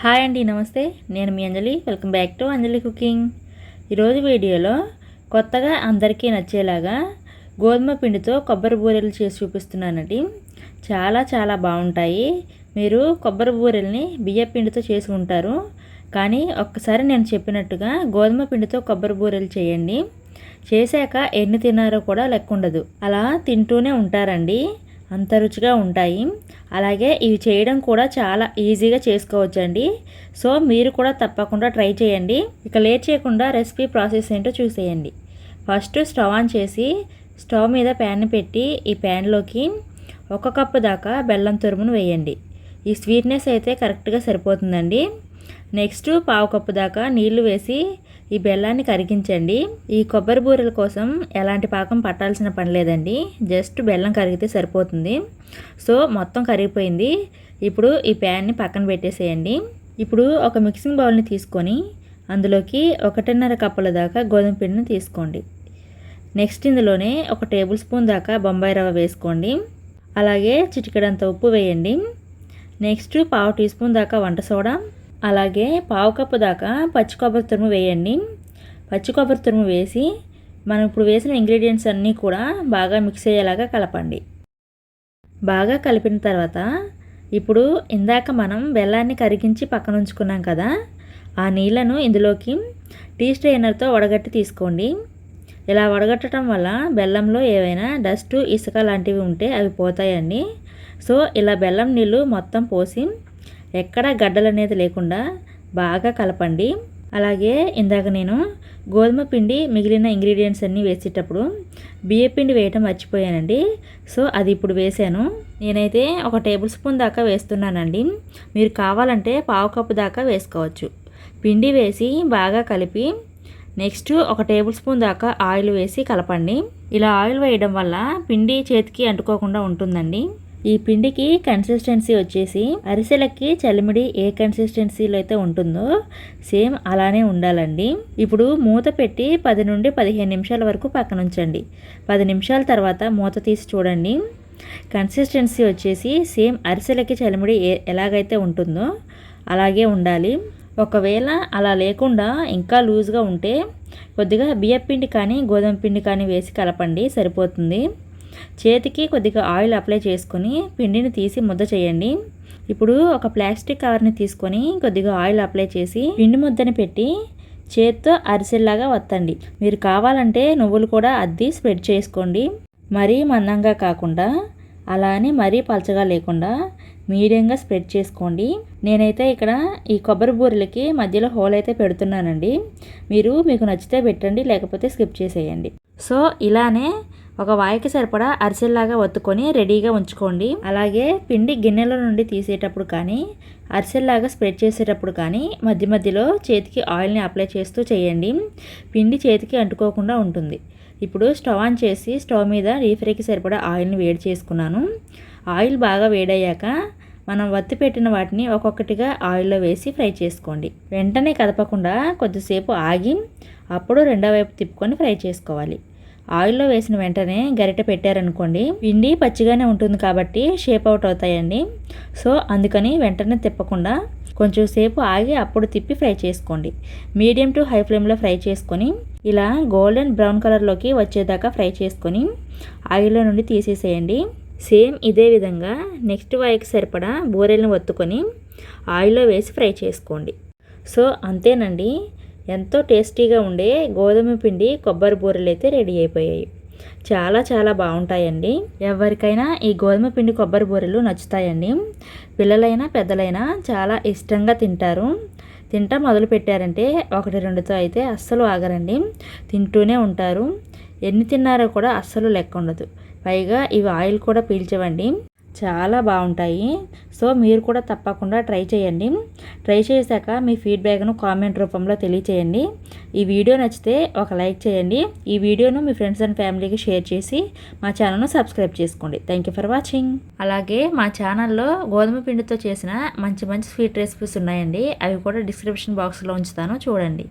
Hi అండి నమస్తే. నేను మీ Anjali. Welcome back to Anjali cooking. ఈరోజు వీడియోలో కొత్తగా అందరికీ నచ్చేలాగా గోధుమ పిండితో కొబ్బరి బూరెలు చేసి చూపిస్తున్నానండి. చాలా చాలా బాగుంటాయి. మీరు కొబ్బరి బూరెల్ని బియ్య పిండితో చేసి ఉంటారు. కానీ ఒక్కసారి నేను చెప్పినట్టుగా గోధుమ పిండితో కొబ్బరి బూరెలు చేయండి. చేశాక ఎన్ని తిన్నారో కూడా లెక్క ఉండదు. అలా తింటూనే ఉంటారండి. అంత రుచిగా ఉంటాయి. అలాగే ఇవి చేయడం కూడా చాలా ఈజీగా చేసుకోవచ్చండి. సో మీరు కూడా తప్పకుండా ట్రై చేయండి. ఇక లేట్ చేయకుండా రెసిపీ ప్రాసెస్ ఏంటో చూసేయండి. ఫస్ట్ స్టవ్ ఆన్ చేసి స్టవ్ మీద ప్యాన్ పెట్టి ఈ ప్యాన్లోకి ఒక కప్పు దాకా బెల్లం తురుమును వేయండి. ఈ స్వీట్నెస్ అయితే కరెక్ట్గా సరిపోతుందండి. నెక్స్ట్ పావు కప్పు దాకా నీళ్ళు వేసి ఈ బెల్లాన్ని కరిగించండి. ఈ కొబ్బరి బూరెల కోసం ఎలాంటి పాకం పట్టాల్సిన పని లేదండి. జస్ట్ బెల్లం కరిగితే సరిపోతుంది. సో మొత్తం కరిగిపోయింది. ఇప్పుడు ఈ ప్యాన్ని పక్కన పెట్టేసేయండి. ఇప్పుడు ఒక మిక్సింగ్ బౌల్ని తీసుకొని అందులోకి ఒకటిన్నర కప్పుల దాకా గోధుమ పిండిని తీసుకోండి. నెక్స్ట్ ఇందులోనే ఒక టేబుల్ స్పూన్ దాకా బొంబాయి రవ్వ వేసుకోండి. అలాగే చిటికడంత ఉప్పు వేయండి. నెక్స్ట్ పావు టీ స్పూన్ దాకా వంట సోడా. అలాగే పావు కప్పు దాకా పచ్చి కొబ్బరి తురుము వేయండి. పచ్చి కొబ్బరి తురుము వేసి మనం ఇప్పుడు వేసిన ఇంగ్రీడియంట్స్ అన్నీ కూడా బాగా మిక్స్ అయ్యేలాగా కలపండి. బాగా కలిపిన తర్వాత ఇప్పుడు ఇందాక మనం బెల్లాన్ని కరిగించి పక్కన ఉంచుకున్నాం కదా ఆ నీళ్ళను ఇందులోకి టీ స్ట్రైనర్తో వడగట్టి తీసుకోండి. ఇలా వడగట్టడం వల్ల బెల్లంలో ఏవైనా డస్ట్ ఇసుక లాంటివి ఉంటే అవి పోతాయండి. సో ఇలా బెల్లం నీళ్ళు మొత్తం పోసి ఎక్కడ గడ్డలు అనేది లేకుండా బాగా కలపండి. అలాగే ఇందాక నేను గోధుమ పిండి మిగిలిన ఇంగ్రీడియంట్స్ అన్నీ వేసేటప్పుడు బియ్య పిండి వేయటం మర్చిపోయానండి. సో అది ఇప్పుడు వేసాను నేనైతే ఒక టేబుల్ స్పూన్ దాకా వేస్తున్నానండి. మీరు కావాలంటే పావు కప్పు దాకా వేసుకోవచ్చు. పిండి వేసి బాగా కలిపి నెక్స్ట్ ఒక టేబుల్ స్పూన్ దాకా ఆయిల్ వేసి కలపండి. ఇలా ఆయిల్ వేయడం వల్ల పిండి చేతికి అంటుకోకుండా ఉంటుందండి. ఈ పిండికి కన్సిస్టెన్సీ వచ్చేసి అరిసెలకి చలిమిడి ఏ కన్సిస్టెన్సీలో అయితే ఉంటుందో సేమ్ అలానే ఉండాలండి. ఇప్పుడు మూత పెట్టి పది నుండి పదిహేను నిమిషాల వరకు పక్కన ఉంచండి పది నిమిషాల తర్వాత మూత తీసి చూడండి. కన్సిస్టెన్సీ వచ్చేసి సేమ్ అరిసెలకి చలిమిడి ఏ ఎలాగైతే ఉంటుందో అలాగే ఉండాలి. ఒకవేళ అలా లేకుండా ఇంకా లూజ్గా ఉంటే కొద్దిగా బియ్యపిండి కానీ గోధుమ పిండి కానీ వేసి కలపండి సరిపోతుంది. చేతికి కొద్దిగా ఆయిల్ అప్లై చేసుకొని పిండిని తీసి ముద్ద చేయండి. ఇప్పుడు ఒక ప్లాస్టిక్ కవర్ని తీసుకొని కొద్దిగా ఆయిల్ అప్లై చేసి పిండి ముద్దని పెట్టి చేత్తో అరిసెల్లాగా వత్తండి. మీరు కావాలంటే నువ్వులు కూడా అద్ది స్ప్రెడ్ చేసుకోండి. మరీ మందంగా కాకుండా అలా అని మరీ పలచగా లేకుండా మీడియంగా స్ప్రెడ్ చేసుకోండి. నేనైతే ఇక్కడ ఈ కొబ్బరి బూరెలకి మధ్యలో హోల్ అయితే పెడుతున్నానండి. మీరు మీకు నచ్చితే పెట్టండి లేకపోతే స్కిప్ చేసేయండి. సో ఇలానే ఒక వాయికి సరిపడా అరిసెల్లాగా ఒత్తుకొని రెడీగా ఉంచుకోండి. అలాగే పిండి గిన్నెల నుండి తీసేటప్పుడు కానీ అరిసెల్లాగా స్ప్రెడ్ చేసేటప్పుడు కానీ మధ్య మధ్యలో చేతికి ఆయిల్ని అప్లై చేస్తూ చేయండి. పిండి చేతికి అంటుకోకుండా ఉంటుంది. ఇప్పుడు స్టవ్ ఆన్ చేసి స్టవ్ మీద డీప్ ఫ్రైకి సరిపడా ఆయిల్ని వేడి చేసుకున్నాను. ఆయిల్ బాగా వేడయ్యాక మనం వత్తి పెట్టిన వాటిని ఒక్కొక్కటిగా ఆయిల్లో వేసి ఫ్రై చేసుకోండి. వెంటనే కదపకుండా కొద్దిసేపు ఆగి అప్పుడు రెండో వైపు తిప్పుకొని ఫ్రై చేసుకోవాలి. ఆయిల్లో వేసిన వెంటనే గరిటె పెట్టారనుకోండి పిండి పచ్చిగానే ఉంటుంది కాబట్టి షేప్ అవుట్ అవుతాయండి. సో అందుకని వెంటనే తిప్పకుండా కొంచెం సేపు ఆగి అప్పుడు తిప్పి ఫ్రై చేసుకోండి. మీడియం టు హై ఫ్లేమ్లో ఫ్రై చేసుకొని ఇలా గోల్డెన్ బ్రౌన్ కలర్లోకి వచ్చేదాకా ఫ్రై చేసుకొని ఆయిల్లో నుండి తీసేసేయండి. సేమ్ ఇదే విధంగా నెక్స్ట్ వాయికి సరిపడా బూరెలను ఒత్తుకొని ఆయిల్లో వేసి ఫ్రై చేసుకోండి. సో అంతేనండి. ఎంతో టేస్టీగా ఉండే గోధుమ పిండి కొబ్బరి బూరెలు అయితే రెడీ అయిపోయాయి. చాలా చాలా బాగుంటాయండి. ఎవరికైనా ఈ గోధుమ పిండి కొబ్బరి బూరెలు నచ్చుతాయండి. పిల్లలైనా పెద్దలైనా చాలా ఇష్టంగా తింటారు. తింటా మొదలు పెట్టారంటే ఒకటి రెండుతో అయితే అస్సలు ఆగరండి. తింటూనే ఉంటారు. ఎన్ని తిన్నారో కూడా అస్సలు లెక్క ఉండదు. పైగా ఇవి ఆయిల్ కూడా పీల్చవండి. చాలా బాగుంటాయి. సో మీరు కూడా తప్పకుండా ట్రై చేయండి. ట్రై చేశాక మీ ఫీడ్బ్యాక్ను కామెంట్ రూపంలో తెలియచేయండి. ఈ వీడియో నచ్చితే ఒక లైక్ చేయండి. ఈ వీడియోను మీ ఫ్రెండ్స్ అండ్ ఫ్యామిలీకి షేర్ చేసి మా ఛానల్ను సబ్స్క్రైబ్ చేసుకోండి. Thank you for watching. అలాగే మా ఛానల్లో గోధుమ పిండితో చేసిన మంచి మంచి స్వీట్ రెసిపీస్ ఉన్నాయండి. అవి కూడా డిస్క్రిప్షన్ బాక్స్లో ఉంచుతాను. చూడండి.